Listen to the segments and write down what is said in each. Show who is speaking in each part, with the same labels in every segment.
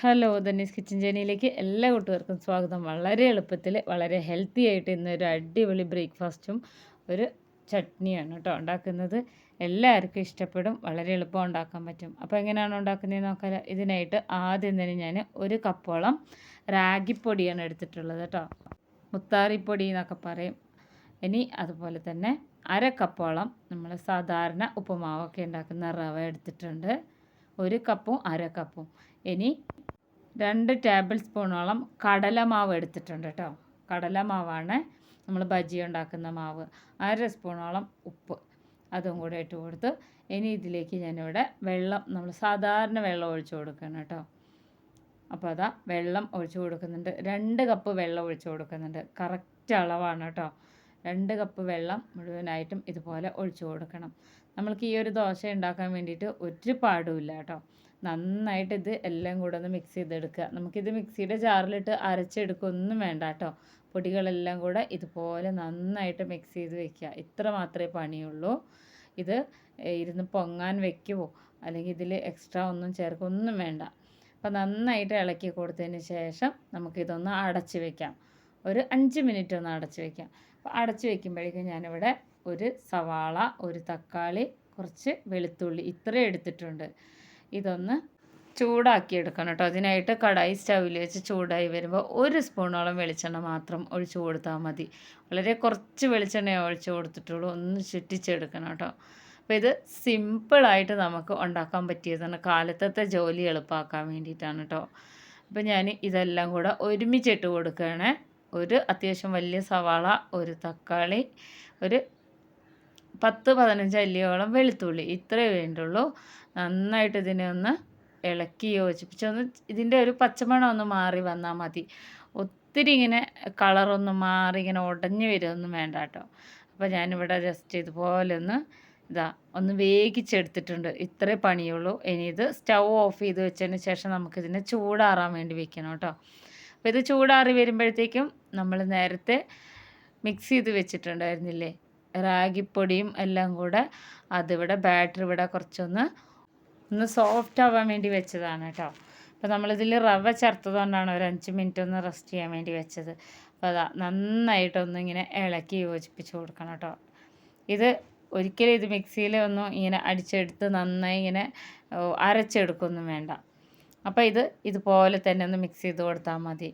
Speaker 1: Hello Dhani's kitchen ജേനിയിലേക്ക് എല്ലാ കൂട്ടുകാർക്കും സ്വാഗതം. വളരെ എളുപ്പത്തിൽ വളരെ ഹെൽത്തി ആയിട്ട് ഒരു അടിപൊളി ബ്രേക്ക്ഫാസ്റ്റും ഒരു ചട്നിയാണ് കേട്ടോ ഉണ്ടാക്കുന്നത്. എല്ലാവർക്കും ഇഷ്ടപ്പെടും വളരെ എളുപ്പം ഉണ്ടാക്കാൻ പറ്റും. അപ്പോൾ എങ്ങനെയാണ് ഉണ്ടാക്കുന്നതെന്ന് നോക്കാൻ ഇതിനായിട്ട് ആദ്യം തന്നെ ഞാൻ ഒരു കപ്പോളം റാഗിപ്പൊടിയാണ് എടുത്തിട്ടുള്ളത് കേട്ടോ. മുത്താറിപ്പൊടി എന്നൊക്കെ പറയും. ഇനി അതുപോലെ തന്നെ അര കപ്പോളം നമ്മൾ സാധാരണ ഉപ്പുമാവൊക്കെ ഉണ്ടാക്കുന്ന റവ എടുത്തിട്ടുണ്ട്. ഒരു കപ്പും അര കപ്പും. ഇനി രണ്ട് ടേബിൾ സ്പൂണോളം കടലമാവ് എടുത്തിട്ടുണ്ട് കേട്ടോ. കടലമാവാണ് നമ്മൾ ബജി ഉണ്ടാക്കുന്ന മാവ്. അര സ്പൂണോളം ഉപ്പ് അതും കൂടെ ഇട്ട് കൊടുത്ത് ഇനി ഇതിലേക്ക് ഞാനിവിടെ വെള്ളം നമ്മൾ സാധാരണ വെള്ളം ഒഴിച്ചു കൊടുക്കണം കേട്ടോ. അപ്പോൾ അതാ വെള്ളം ഒഴിച്ചു കൊടുക്കുന്നുണ്ട്. രണ്ട് കപ്പ് വെള്ളം ഒഴിച്ചു കൊടുക്കുന്നുണ്ട്. കറക്റ്റ് അളവാണ് കേട്ടോ. രണ്ട് കപ്പ് വെള്ളം മുഴുവനായിട്ടും ഇതുപോലെ ഒഴിച്ചു കൊടുക്കണം. നമ്മൾക്ക് ഈ ഒരു ദോശ ഉണ്ടാക്കാൻ വേണ്ടിയിട്ട് ഒരു പാടുമില്ല കേട്ടോ. നന്നായിട്ട് ഇത് എല്ലാം കൂടെ ഒന്ന് മിക്സ് ചെയ്തെടുക്കുക. നമുക്കിത് മിക്സിയുടെ ജാറിലിട്ട് അരച്ചെടുക്കൊന്നും വേണ്ട കേട്ടോ. പൊടികളെല്ലാം കൂടെ ഇതുപോലെ നന്നായിട്ട് മിക്സ് ചെയ്ത് വെക്കുക. ഇത്ര മാത്രമേ പണിയുള്ളൂ. ഇത് ഇരുന്ന് പൊങ്ങാൻ വെക്കുമോ അല്ലെങ്കിൽ ഇതിൽ എക്സ്ട്രാ ഒന്നും ചേർക്കൊന്നും വേണ്ട. അപ്പോൾ നന്നായിട്ട് ഇളക്കി കൊടുത്തതിന് ശേഷം നമുക്കിതൊന്ന് അടച്ച് വെക്കാം. ഒരു അഞ്ച് മിനിറ്റ് ഒന്ന് അടച്ച് വെക്കാം. അപ്പോൾ അടച്ച് വെക്കുമ്പോഴേക്കും ഞാനിവിടെ ഒരു സവാള ഒരു തക്കാളി കുറച്ച് വെളുത്തുള്ളി ഇത്രയും എടുത്തിട്ടുണ്ട്. ഇതൊന്ന് ചൂടാക്കി എടുക്കണം കേട്ടോ. അതിനായിട്ട് കടായി സ്റ്റൗവിൽ വെച്ച് ചൂടായി വരുമ്പോൾ ഒരു സ്പൂണോളം വെളിച്ചെണ്ണ മാത്രം ഒഴിച്ചു കൊടുത്താൽ മതി. വളരെ കുറച്ച് വെളിച്ചെണ്ണ ഒഴിച്ചു കൊടുത്തിട്ടുള്ളൂ. ഒന്ന് ചുറ്റിച്ചെടുക്കണം കേട്ടോ. അപ്പോൾ ഇത് സിമ്പിളായിട്ട് നമുക്ക് ഉണ്ടാക്കാൻ പറ്റിയതാണ്. കാലത്തത്തെ ജോലി എളുപ്പമാക്കാൻ വേണ്ടിയിട്ടാണ് കേട്ടോ. അപ്പോൾ ഞാൻ ഇതെല്ലാം കൂടെ ഒരുമിച്ചിട്ട് കൊടുക്കുകയാണ്. ഒരു അത്യാവശ്യം വലിയ സവാള ഒരു തക്കാളി ഒരു പത്ത് പതിനഞ്ച് അല്ലിയോളം വെളുത്തുള്ളി. ഇത്രയേ വേണ്ടുള്ളൂ. നന്നായിട്ട് ഇതിനെ ഒന്ന് ഇളക്കി യോജിപ്പിച്ചൊന്ന് ഇതിന്റെ ഒരു പച്ചമണം ഒന്ന് മാറി വന്നാൽ മതി. ഒത്തിരി ഇങ്ങനെ കളറൊന്നും മാറി ഇങ്ങനെ ഉടഞ്ഞു വരുമൊന്നും വേണ്ട കേട്ടോ. അപ്പോൾ ഞാനിവിടെ ജസ്റ്റ് ഇതുപോലെ ഒന്ന് ഇതാ ഒന്ന് വേഗിച്ചെടുത്തിട്ടുണ്ട് ഇത്രേ പണിയുള്ളൂ. ഇനി ഇത് സ്റ്റൗ ഓഫ് ചെയ്ത് വെച്ചതിന് ശേഷം നമുക്കിതിനെ ചൂടാറാൻ വേണ്ടി വെക്കണം കേട്ടോ. അപ്പോൾ ഇത് ചൂടാറി വരുമ്പോഴത്തേക്കും നമ്മൾ നേരത്തെ മിക്സ് ചെയ്ത് വെച്ചിട്ടുണ്ടായിരുന്നില്ലേ? റാഗിപ്പൊടിയും എല്ലാം കൂടെ അതിവിടെ ബാറ്റർ ഇവിടെ കുറച്ചൊന്ന് ഒന്ന് സോഫ്റ്റ് ആവാൻ വേണ്ടി വെച്ചതാണ് കേട്ടോ. അപ്പോൾ നമ്മളിതിൽ റവ ചേർത്തതുകൊണ്ടാണ് ഒരു അഞ്ച് മിനിറ്റ് ഒന്ന് റെസ്റ്റ് ചെയ്യാൻ വേണ്ടി വെച്ചത്. അപ്പോൾ അതാ നന്നായിട്ടൊന്ന് ഇങ്ങനെ ഇളക്കി യോജിപ്പിച്ച് കൊടുക്കണം കേട്ടോ. ഇത് ഒരിക്കലും ഇത് മിക്സിയിൽ ഒന്നും ഇങ്ങനെ അടിച്ചെടുത്ത് നന്നായി ഇങ്ങനെ അരച്ചെടുക്കൊന്നും വേണ്ട. അപ്പോൾ ഇത് ഇതുപോലെ തന്നെ ഒന്ന് മിക്സ് ചെയ്ത് കൊടുത്താൽ മതി.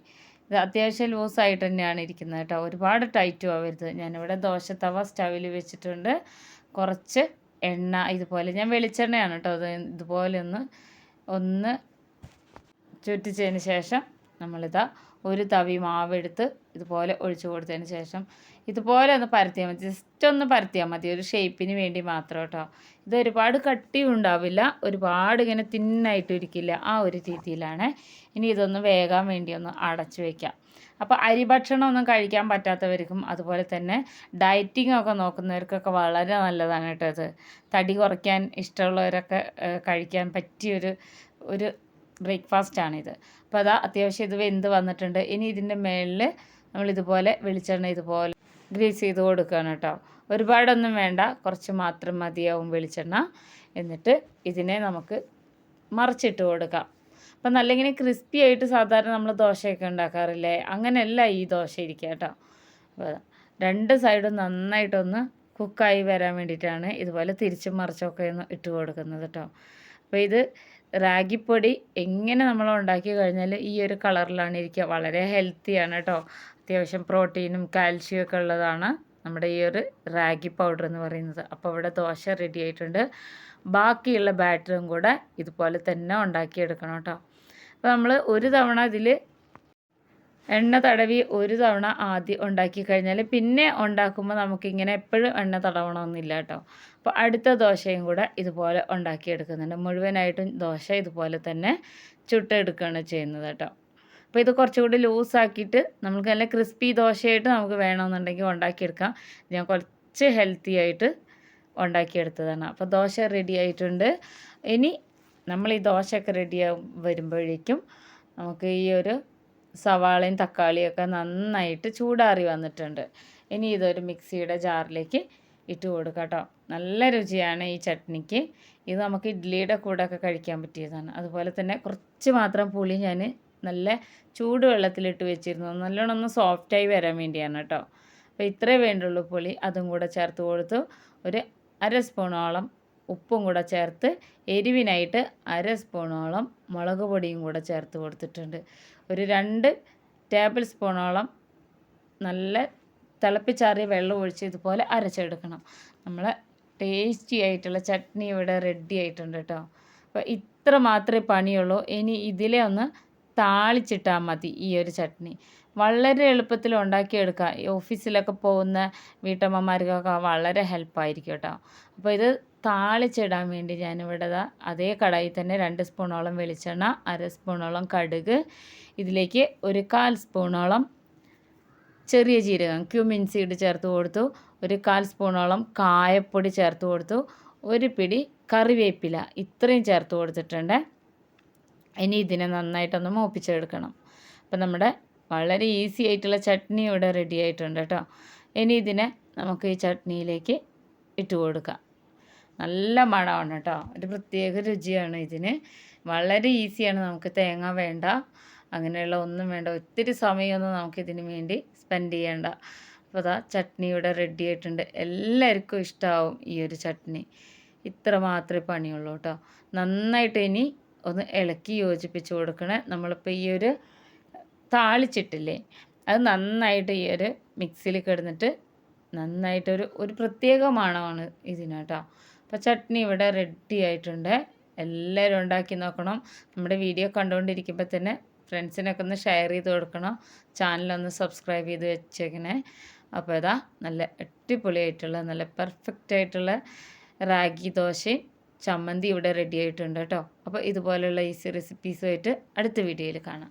Speaker 1: ഇത് അത്യാവശ്യം ലൂസായിട്ട് തന്നെയാണ് ഇരിക്കുന്നത് കേട്ടോ. ഒരുപാട് ടൈറ്റും ആവരുത്. ഞാനിവിടെ ദോശത്തവ സ്റ്റവിൽ വെച്ചിട്ടുണ്ട്. കുറച്ച് എണ്ണ ഇതുപോലെ. ഞാൻ വെളിച്ചെണ്ണയാണ് കേട്ടോ. അത് ഇതുപോലെ ഒന്ന് ഒന്ന് ചുറ്റിച്ചതിന് ശേഷം നമ്മളിതാ ഒരു തവി മാവ് മാവെടുത്ത് ഇതുപോലെ ഒഴിച്ചു കൊടുത്തതിന് ശേഷം ഇതുപോലെ ഒന്ന് പരത്തിയാൽ മതി. ജസ്റ്റ് ഒന്ന് പരത്തിയാൽ മതി. ഒരു ഷേപ്പിന് വേണ്ടി മാത്രം കേട്ടോ. ഇത് ഒരുപാട് കട്ടിയും ഉണ്ടാവില്ല. ഒരുപാട് ഇങ്ങനെ തിന്നായിട്ടും ഇരിക്കില്ല ആ ഒരു രീതിയിലാണ്. ഇനി ഇതൊന്ന് വേകാൻ വേണ്ടി ഒന്ന് അടച്ചു വയ്ക്കാം അപ്പോൾ അരി ഭക്ഷണം ഒന്നും കഴിക്കാൻ പറ്റാത്തവർക്കും അതുപോലെ തന്നെ ഡയറ്റിംഗ് ഒക്കെ നോക്കുന്നവർക്കൊക്കെ വളരെ നല്ലതാണ് കേട്ടോ ഇത്. തടി കുറയ്ക്കാൻ ഇഷ്ടമുള്ളവരൊക്കെ കഴിക്കാൻ പറ്റിയൊരു ഒരു ബ്രേക്ക്ഫാസ്റ്റാണിത്. അപ്പോൾ അതാ അത്യാവശ്യം ഇത് വെന്ത് വന്നിട്ടുണ്ട്. ഇനി ഇതിന്റെ മേളിൽ നമ്മൾ ഇതുപോലെ വെളിച്ചെണ്ണ ഇതുപോലെ ഗ്രീസ് ചെയ്ത് കൊടുക്കുകയാണ് കേട്ടോ. ഒരുപാടൊന്നും വേണ്ട. കുറച്ച് മാത്രം മതിയാവും വെളിച്ചെണ്ണ. എന്നിട്ട് ഇതിനെ നമുക്ക് മറിച്ചിട്ട് കൊടുക്കാം. അപ്പം നല്ല ഇങ്ങനെ ക്രിസ്പി ആയിട്ട് സാധാരണ നമ്മൾ ദോശയൊക്കെ ഉണ്ടാക്കാറില്ലേ? അങ്ങനെയല്ല ഈ ദോശ ഇരിക്കുക കേട്ടോ. അപ്പോൾ രണ്ട് സൈഡും നന്നായിട്ടൊന്ന് കുക്കായി വരാൻ വേണ്ടിയിട്ടാണ് ഇതുപോലെ തിരിച്ചും മറിച്ചൊക്കെ ഒന്ന് ഇട്ട് കൊടുക്കുന്നത് കേട്ടോ. അപ്പോൾ ഇത് റാഗിപ്പൊടി എങ്ങനെ നമ്മൾ ഉണ്ടാക്കി കഴിഞ്ഞാൽ ഈ ഒരു കളറിലാണ് ഇരിക്കുക. വളരെ ഹെൽത്തിയാണ് കേട്ടോ. അത്യാവശ്യം പ്രോട്ടീനും കാൽഷ്യം ഒക്കെ ഉള്ളതാണ് നമ്മുടെ ഈ ഒരു റാഗി പൗഡർ എന്ന് പറയുന്നത്. അപ്പോൾ ഇവിടെ ദോശ റെഡി ആയിട്ടുണ്ട്. ബാക്കിയുള്ള ബാറ്ററും കൂടെ ഇതുപോലെ തന്നെ ഉണ്ടാക്കിയെടുക്കണം കേട്ടോ. അപ്പോൾ നമ്മൾ ഒരു തവണ ഇതിൽ എണ്ണ തടവി ഒരു തവണ ആദ്യം ഉണ്ടാക്കി കഴിഞ്ഞാൽ പിന്നെ ഉണ്ടാക്കുമ്പോൾ നമുക്കിങ്ങനെ എപ്പോഴും എണ്ണ തടവണമെന്നില്ല കേട്ടോ. അപ്പോൾ അടുത്ത ദോശയും കൂടെ ഇതുപോലെ ഉണ്ടാക്കിയെടുക്കുന്നുണ്ട്. മുഴുവനായിട്ടും ദോശ ഇതുപോലെ തന്നെ ചുട്ടെടുക്കുകയാണ് ചെയ്യുന്നത് കേട്ടോ. അപ്പോൾ ഇത് കുറച്ചുകൂടി ലൂസാക്കിയിട്ട് നമുക്ക് നല്ല ക്രിസ്പി ദോശയായിട്ട് നമുക്ക് വേണമെന്നുണ്ടെങ്കിൽ ഉണ്ടാക്കിയെടുക്കാം. ഞാൻ കുറച്ച് ഹെൽത്തി ആയിട്ട് ഉണ്ടാക്കിയെടുത്തതാണ്. അപ്പോൾ ദോശ റെഡി ആയിട്ടുണ്ട്. ഇനി നമ്മൾ ഈ ദോശയൊക്കെ റെഡി വരുമ്പോഴേക്കും നമുക്ക് ഈ ഒരു സവാളയും തക്കാളിയും ഒക്കെ നന്നായിട്ട് ചൂടാറി വന്നിട്ടുണ്ട്. ഇനി ഇതൊരു മിക്സിയുടെ ജാറിലേക്ക് ഇട്ട് കൊടുക്കാം കേട്ടോ. നല്ല രുചിയാണ് ഈ ചട്നിക്ക്. ഇത് നമുക്ക് ഇഡ്ഡലിയുടെ കൂടെ ഒക്കെ കഴിക്കാൻ പറ്റിയതാണ്. അതുപോലെ തന്നെ കുറച്ച് മാത്രം പുളി ഞാൻ നല്ല ചൂടുവെള്ളത്തിലിട്ട് വെച്ചിരുന്നു. നല്ലോണം ഒന്ന് സോഫ്റ്റായി വരാൻ വേണ്ടിയാണ് കേട്ടോ. അപ്പോൾ ഇത്രേ വേണ്ടുള്ളൂ പുളി. അതും കൂടെ ചേർത്ത് കൊടുത്തു. ഒരു അര സ്പൂണോളം ഉപ്പും കൂടെ ചേർത്ത് എരിവിനായിട്ട് അര സ്പൂണോളം മുളക് പൊടിയും കൂടെ ചേർത്ത് കൊടുത്തിട്ടുണ്ട്. ഒരു രണ്ട് ടേബിൾ സ്പൂണോളം നല്ല തിളപ്പിച്ചാറിയ വെള്ളം ഒഴിച്ച് ഇതുപോലെ അരച്ചെടുക്കണം. നമ്മൾ ടേസ്റ്റി ആയിട്ടുള്ള ചട്നി ഇവിടെ റെഡി ആയിട്ടുണ്ട് കേട്ടോ അപ്പോൾ ഇത്ര മാത്രമേ പണിയുള്ളൂ. ഇനി ഇതിലെ ഒന്ന് താളിച്ചിട്ടാൽ മതി ഈ ഒരു ചട്നി. വളരെ എളുപ്പത്തിൽ ഉണ്ടാക്കിയെടുക്കുക ഓഫീസിലൊക്കെ പോകുന്ന വീട്ടമ്മമാർക്കൊക്കെ വളരെ ഹെൽപ്പായിരിക്കും കേട്ടോ അപ്പോൾ ഇത് താളിച്ചിടാൻ വേണ്ടി ഞാനിവിടെ അതേ കടായിൽ തന്നെ രണ്ട് സ്പൂണോളം വെളിച്ചെണ്ണ അര സ്പൂണോളം കടുക് ഇതിലേക്ക് ഒരു കാൽ സ്പൂണോളം ചെറിയ ജീരകം ക്യൂമിൻ സീഡ് ചേർത്ത് കൊടുത്തു ഒരു കാൽ സ്പൂണോളം കായപ്പൊടി ചേർത്ത് കൊടുത്തു ഒരു പിടി കറിവേപ്പില ഇത്രയും ചേർത്ത് കൊടുത്തിട്ടുണ്ട്. ഇനി ഇതിനെ നന്നായിട്ടൊന്ന് മൂപ്പിച്ചെടുക്കണം. അപ്പം നമ്മുടെ വളരെ ഈസി ആയിട്ടുള്ള ചട്നി ഇവിടെ റെഡി ആയിട്ടുണ്ട് കേട്ടോ. ഇനി ഇതിനെ നമുക്ക് ഈ ചട്നിയിലേക്ക് ഇട്ട് കൊടുക്കാം. നല്ല മണമാണ് കേട്ടോ ഒരു പ്രത്യേക രുചിയാണ് ഇതിന്. വളരെ ഈസിയാണ് നമുക്ക് തേങ്ങ വേണ്ട. അങ്ങനെയുള്ള ഒന്നും വേണ്ട. ഒത്തിരി സമയമൊന്നും നമുക്കിതിന് വേണ്ടി സ്പെൻഡ് ചെയ്യേണ്ട. അപ്പോൾ അതാ ചട്നി ഇവിടെ റെഡി ആയിട്ടുണ്ട്. എല്ലാവർക്കും ഇഷ്ടമാവും ഈ ഒരു ചട്നി. ഇത്ര മാത്രമേ പണിയുള്ളൂ കേട്ടോ നന്നായിട്ട് ഇനി ഒന്ന് ഇളക്കി യോജിപ്പിച്ച് കൊടുക്കണേ. നമ്മളിപ്പോൾ ഈ ഒരു താളിച്ചിട്ടില്ലേ? അത് നന്നായിട്ട് ഈ ഒരു മിക്സിയിൽ കിടന്നിട്ട് നന്നായിട്ടൊരു ഒരു പ്രത്യേക മണമാണ് ഇതിന് കേട്ടോ അപ്പോൾ ചട്നി ഇവിടെ റെഡി ആയിട്ടുണ്ട്. എല്ലാവരും ഉണ്ടാക്കി നോക്കണം. നമ്മുടെ വീഡിയോ കണ്ടുകൊണ്ടിരിക്കുമ്പോൾ തന്നെ ഫ്രണ്ട്സിനൊക്കെ ഒന്ന് ഷെയർ ചെയ്ത് കൊടുക്കണം. ചാനലൊന്ന് സബ്സ്ക്രൈബ് ചെയ്ത് വെച്ചേക്കണേ. അപ്പോൾ ഇതാ നല്ല അടിപൊളിയായിട്ടുള്ള നല്ല പെർഫെക്റ്റ് ആയിട്ടുള്ള റാഗി ദോശയും ചമ്മന്തി ഇവിടെ റെഡി ആയിട്ടുണ്ട് കേട്ടോ. അപ്പോൾ ഇതുപോലെയുള്ള ഈസി റെസിപ്പീസുമായിട്ട് അടുത്ത വീഡിയോയിൽ കാണാം.